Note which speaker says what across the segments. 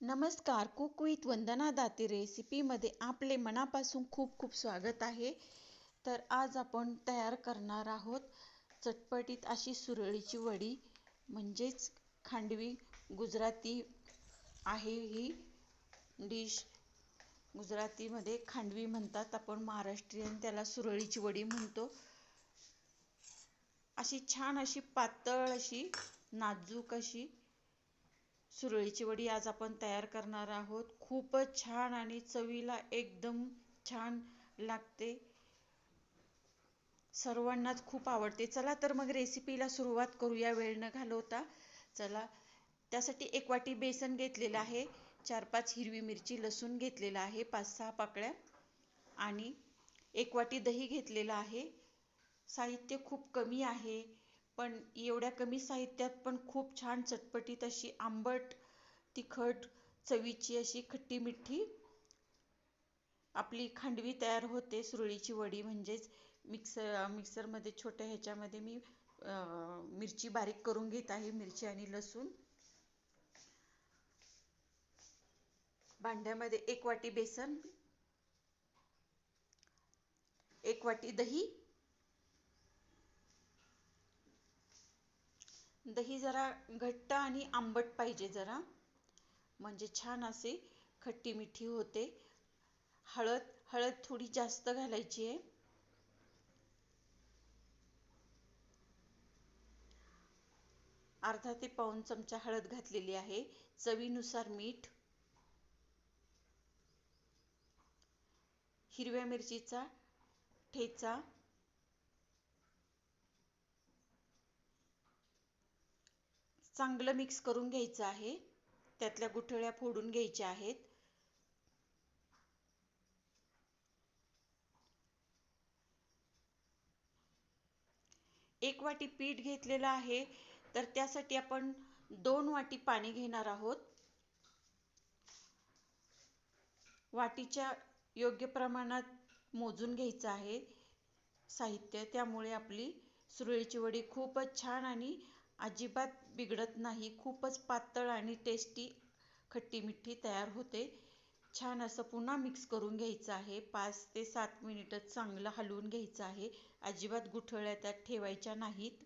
Speaker 1: नमस्कार cook with वंदना दाती रेसिपीमध्ये आपले मनापासून खूप खूप स्वागत आहे. तर आज आपण तयार करणार आहोत चटपटीत अशी सुरळीची वडी म्हणजेच खांडवी गुजराती आहे ही डिश गुजरातीमध्ये खांडवी म्हणतात आपण महाराष्ट्रीयन त्याला सुरळीची वडी म्हणतो. अशी छान अशी पातळ अशी नाजूक अशी सुरळीची वडी आज आपण तयार करणार आहोत. खूपच छान आणि चवीला एकदम छान लागते. सर्वांनाच खूप आवडते. चला तर मग रेसिपीला सुरुवात करूया. वेळ न घालवता. चला. त्यासाठी एक वाटी बेसन घेतलेलं आहे. चार पाच हिरवी मिरची लसूण घेतलेला आहे. पाच सहा पाकळ्या. आणि एक वाटी दही घेतलेलं आहे. साहित्य खूप कमी आहे. पण एवढ्या कमी साहित्यात पण खूप छान चटपटीत अशी आंबट तिखट चवीची अशी खट्टी मिठी. आपली खांडवी तयार होते सुरळीची वडी म्हणजेच मिक्सर मिक्सरमध्ये छोट्या ह्याच्यामध्ये मी मिरची बारीक करून घेत आहे मिरची आणि लसूण. भांड्यामध्ये एक वाटी बेसन एक वाटी दही दही जरा घट्ट आणि आंबट पाहिजे जरा. म्हणजे छान असे खट्टी मिठी होते. हळद हळद थोडी जास्त घालायची आहे. अर्धा ते पाऊन चमचा हळद घातलेली आहे. चवीनुसार मीठ. हिरव्या मिरचीचा ठेचा. चांगलं मिक्स करून घ्यायचं आहे. त्यातल्या गुठळ्या फोडून घ्यायच्या आहेत. एक वाटी पीठ घेतलेलं आहे. तर त्यासाठी आपण दोन वाटी पाणी घेणार आहोत. वाटीच्या योग्य प्रमाणात मोजून घ्यायचं आहे. साहित्य त्यामुळे आपली सुरळीची वडी खूपच छान आणि अजिबात बिघडत नाही. खूपच पातळ आणि टेस्टी खट्टी मिठी तयार होते. छान असं पुन्हा मिक्स करून घ्यायचं आहे. पाच ते सात मिनिटं चांगलं हलवून घ्यायचं आहे. अजिबात गुठळ्या त्यात ठेवायच्या नाहीत.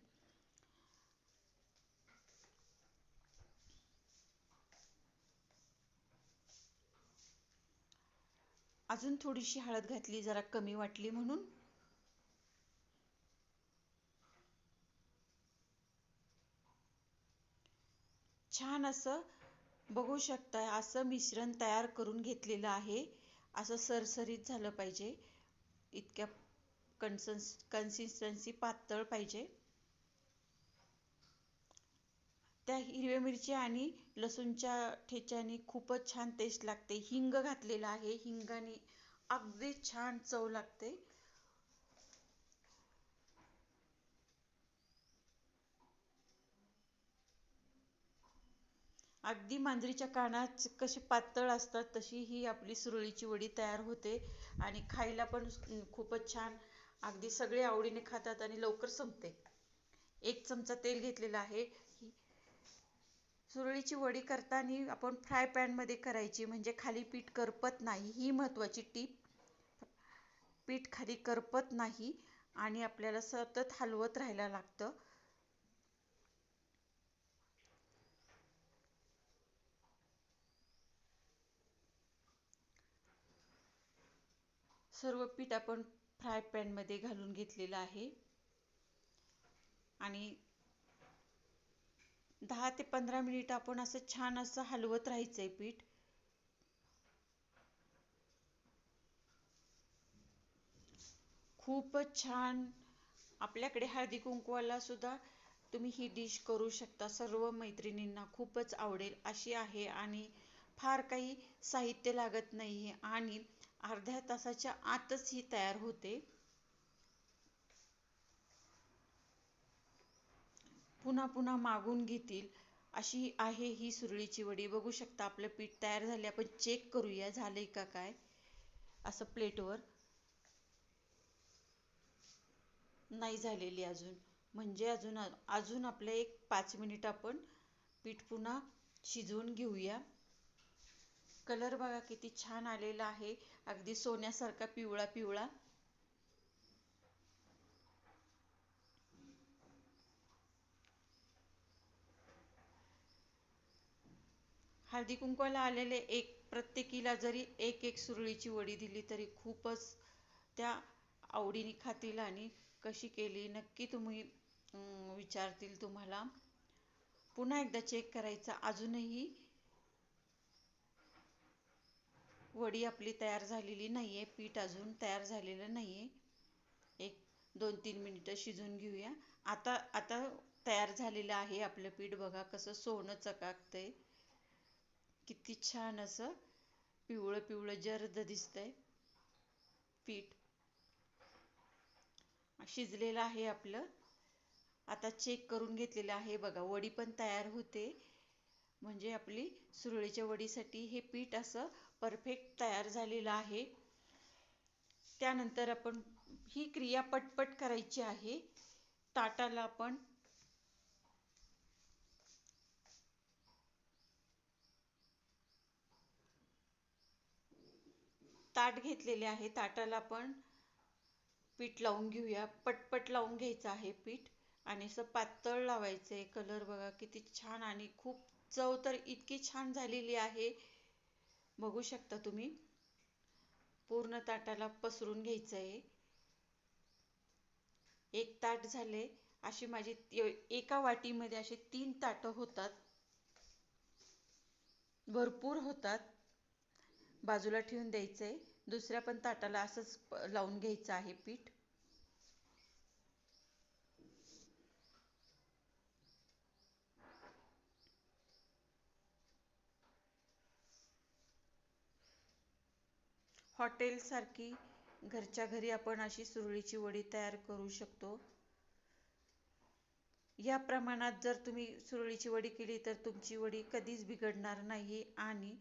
Speaker 1: अजून थोडीशी हळद घातली जरा कमी वाटली म्हणून. छान असं बघू शकता असं मिश्रण तयार करून घेतलेलं आहे. असं सरसरीत झालं पाहिजे. इतक्या कन्सन्स कन्सिस्टन्सी पातळ पाहिजे. त्या हिरव्या मिरची आणि लसूणच्या ठेच्याने खूपच छान टेस्ट लागते. हिंग घातलेलं आहे. हिंगाने अगदी छान चव लागते. अगदी मांजरीच्या कानात कशी पातळ असतात तशी ही आपली सुरळीची वडी तयार होते आणि खायला पण खूपच छान अगदी सगळे आवडीने खातात आणि लवकर संपते. एक चमचा तेल घेतलेला आहे. सुरळीची वडी करताना आपण फ्राय पॅनमध्ये करायची म्हणजे खाली पीठ करपत नाही ही महत्त्वाची टीप. पीठ खाली करपत नाही आणि आपल्याला सतत हलवत राहायला लागतं. सर्व पीठ आपण फ्राय पॅनमध्ये घालून घेतलेलं आहे. आणि दहा ते पंधरा मिनिट आपण असं छान असं हलवत राहायचं आहे पीठ. खूपच छान. आपल्याकडे हळदी कुंकवाला सुद्धा तुम्ही ही डिश करू शकता. सर्व मैत्रिणींना खूपच आवडेल. अशी आहे आणि फार काही साहित्य लागत नाही आणि अर्ध्या तासाच्या आतच ही तयार होते. पुन्हा पुन्हा मागून घेतील. अशी आहे ही सुरळीची वडी. बघू शकता आपलं पीठ तयार झाले. आपण चेक करूया झालंय का काय? असं प्लेटवर. नाही झालेली अजून. म्हणजे अजून अजून आपलं एक पाच मिनिट आपण पीठ पुन्हा शिजवून घेऊया. कलर बघा किती छान आलेला आहे. अगदी सोन्यासारखा पिवळा पिवळा. हळदी कुंकवाला आलेले एक प्रत्येकीला जरी एक एक सुरळीची वडी दिली तरी खूपच त्या आवडीने खातील आणि कशी केली नक्की तुम्ही विचारतील तुम्हाला. पुन्हा एकदा चेक करायचा. अजूनही वडी आपली तयार झालेली नाही आहे पीठ अजून तयार झालेलं नाही आहे एक दोन तीन मिनटं शिजून घेऊया. आता आता तयार झालेलं आहे आपलं पीठ. बघा कसं सोनं चकाकतंय. किती छान असं पिवळं पिवळं जर्द दिसतंय पीठ. शिजलेलं आहे आपलं. आता चेक करून घेतलेलं आहे. बघा वडी पण तयार होते. म्हणजे आपली सुरळीच्या वडीसाठी हे पीठ असं परफेक्ट तयार झालेला आहे. त्यानंतर आपण ही क्रिया पटपट करायची आहे. ताटाला आपण ताट घेतलेले आहे. ताटाला आपण पीठ लावून घेऊया. पटपट लावून घ्यायचं आहे पीठ. आणि असं पातळ लावायचं आहे कलर बघा किती छान आणि खूप चव तर इतकी छान झालेली आहे. बघू शकता तुम्ही. पूर्ण ताटाला पसरून घ्यायचं आहे एक ताट झाले. अशी माझी एका वाटीमध्ये असे तीन ताटं होतात. भरपूर होतात. बाजूला ठेवून द्यायचं आहे दुसऱ्या पण ताटाला असंच लावून घ्यायचं आहे पीठ. हॉटेलसारखी घरच्या घरी आपण अशी सुरळीची वडी तयार करू शकतो. या प्रमाणात जर तुम्ही सुरळीची वडी केली तर तुमची वडी कधीच बिघडणार नाही आणि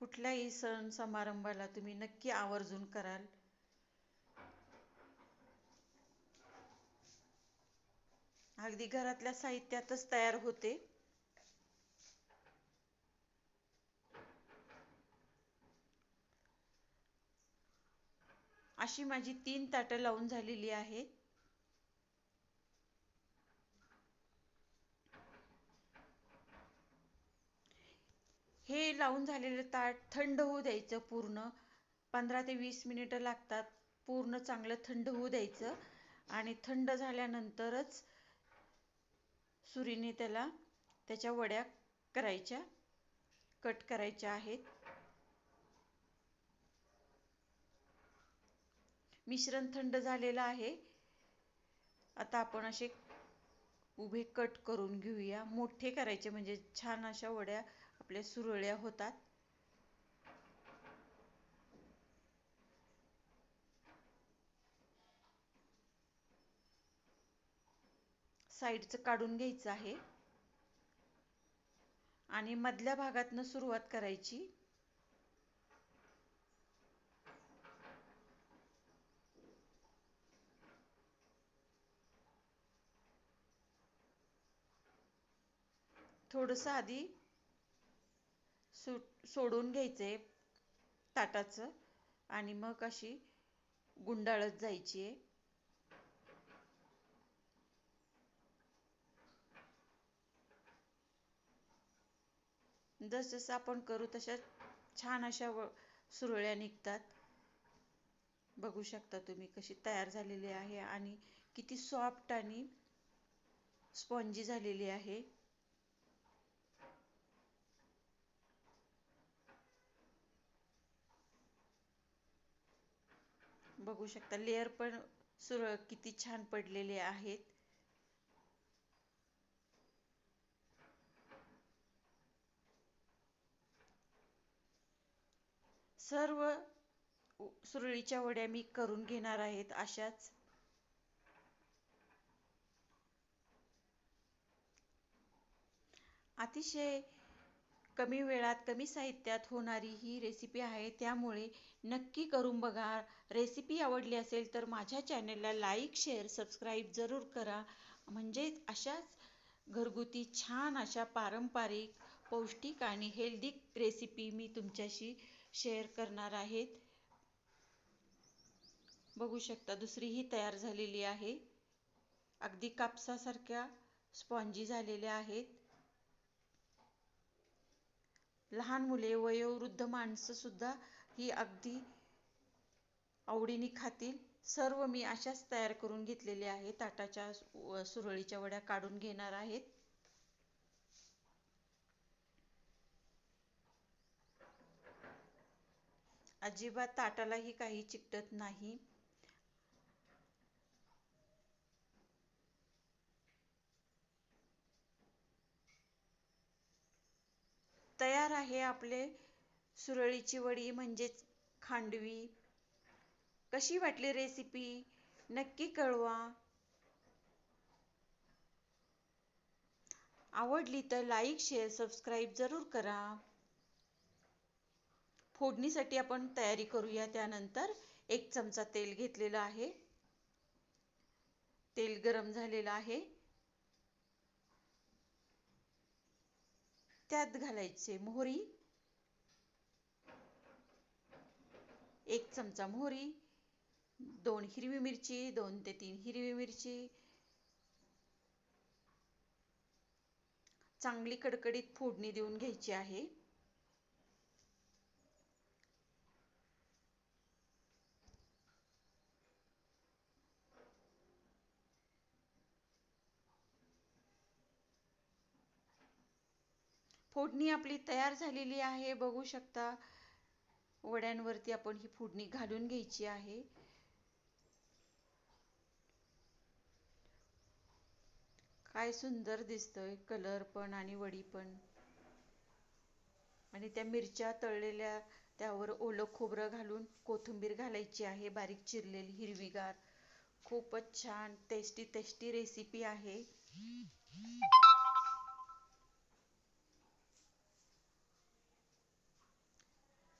Speaker 1: कुठल्याही सण समारंभाला तुम्ही नक्की आवर्जून कराल. अगदी घरातल्या साहित्यातच तयार होते. अशी माझी तीन ताटं लावून झालेली आहेत. हे लावून झालेलं ताट थंड होऊ द्यायचं पूर्ण. पंधरा ते वीस मिनिटं लागतात. पूर्ण चांगलं थंड होऊ द्यायचं. आणि थंड झाल्यानंतरच सुरीने त्याला त्याच्या वड्या करायच्या कट करायच्या आहेत. मिश्रण थंड झालेलं आहे. आता आपण असे उभे कट करून घेऊया. मोठे करायचे म्हणजे छान अशा वड्या आपल्या सुरळ्या होतात. साईडचं काढून घ्यायचं आहे. आणि मधल्या भागातनं सुरुवात करायची. थोडंसं आधी सोडून घ्यायचे ताटाचं आणि मग अशी गुंडाळत जायची आहे. जसजसं आपण करू तशा छान अशा सुरळ्या निघतात. बघू शकता तुम्ही कशी तयार झालेली आहे आणि किती सॉफ्ट आणि स्पॉन्जी झालेली आहे. बघू शकता. लेअर पण सुर किती छान पडलेले आहेत. सर्व सुरळीच्या वड्या मी करून घेणार आहेत अशाच. अतिशय कमी वेळात कमी साहित्यात होणारी ही रेसिपी आहे. त्यामुळे नक्की करून बघा. रेसिपी आवडली असेल तर माझ्या चॅनलला लाईक शेअर सबस्क्राईब जरूर करा. म्हणजे अशाच घरगुती छान अशा पारंपरिक पौष्टिक आणि हेल्दी रेसिपी मी तुमच्याशी शेअर करणार आहेत बघू शकता दुसरीही तयार झालेली आहे. अगदी कापसासारख्या स्पॉन्जी झालेल्या आहेत. लहान मुले वयोवृद्ध माणसं सुद्धा ही अगदी आवडीने खातील. सर्व मी अशाच तयार करून घेतलेल्या आहे ताटाच्या सुरळीच्या वड्या काढून घेणार आहेत. अजिबात ताटालाही काही चिकटत नाही तयार आहे आपले सुरळीची वडी म्हणजेच खांडवी. कशी वाटली रेसिपी नक्की कळवा. आवडली तर लाईक शेअर सबस्क्राईब जरूर करा. फोडणीसाठी आपण तयारी करूया. त्यानंतर एक चमचा तेल घेतलेलं आहे. तेल गरम झालेलं आहे. त्यात घालायचे मोहरी. एक चमचा मोहरी दोन हिरवी मिरची दोन ते तीन हिरवी मिरची. चांगली कडकडीत फोडणी देऊन घ्यायची आहे. फोडणी आपली तयार झालेली आहे बघू शकता. वड्यांवरती आपण ही फोडणी घालून घ्यायची आहे. काय सुंदर दिसतोय कलर पण आणि वडी पण. आणि त्या मिरच्या तळलेल्या त्यावर ओलं खोबरं घालून कोथिंबीर घालायची आहे बारीक चिरलेली हिरवीगार. खूपच छान टेस्टी टेस्टी रेसिपी आहे.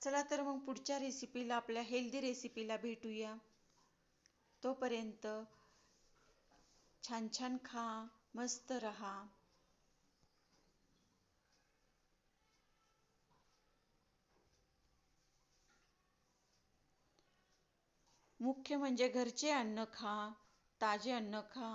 Speaker 1: चला तर मग पुढच्या रेसिपीला आपल्या हेल्दी रेसिपीला भेटूया. तोपर्यंत छान छान खा मस्त रहा. मुख्य म्हणजे घरचे अन्न खा ताजे अन्न खा.